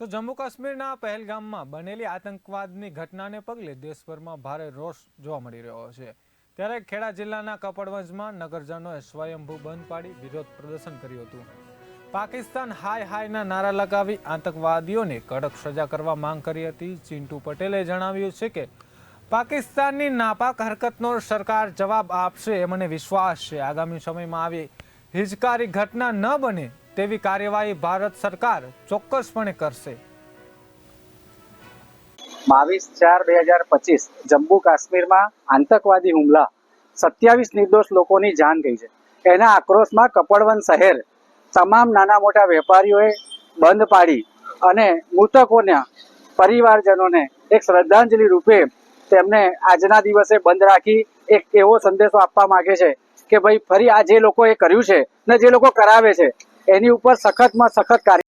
તો જમ્મુ કાશ્મીરના પહેલગામમાં બનેલી આતંકવાદની ઘટનાને પગલે દેશભરમાં ભારે રોષ જોવા મળી રહ્યો છે. ત્યારે ખેડા જિલ્લાના કપડવંજમાં નગરજનોએ સ્વયંભૂ બંધ પાડી વિરોધ પ્રદર્શન કર્યું હતું. પાકિસ્તાન હાય હાયના નારા લગાવી આતંકવાદીઓને કડક સજા કરવા માંગ કરી હતી. ચિંટુ પટેલે જણાવ્યું છે કે, પાકિસ્તાનની નાપાક હરકતનો સરકાર જવાબ આપશે એ મને વિશ્વાસ છે. આગામી સમયમાં આવી હિજકારી ઘટના ન બને તેવી કાર્યવાહી ભારત સરકાર ચોક્કસપણે કરશે. બાવીસ ચાર બે હજાર પચીસ જમ્મુ કાશ્મીરમાં આતંકવાદી હુમલા. સત્યાવીસ નિર્દોષ લોકોની જાન ગઈ છે. એના આક્રોશમાં કપડવન શહેર તમામ નાના મોટા વેપારીઓએ બંધ પાડી અને મૃતકોના પરિવારજનોને એક શ્રદ્ધાંજલિ રૂપે તેમને આજના દિવસે બંધ રાખી એક એવો સંદેશો આપવા માંગે છે કે ભાઈ ફરી આ જે લોકોએ કર્યું છે ને જે લોકો કરાવે છે એની ઉપર સખતમાં સખત કાર્ય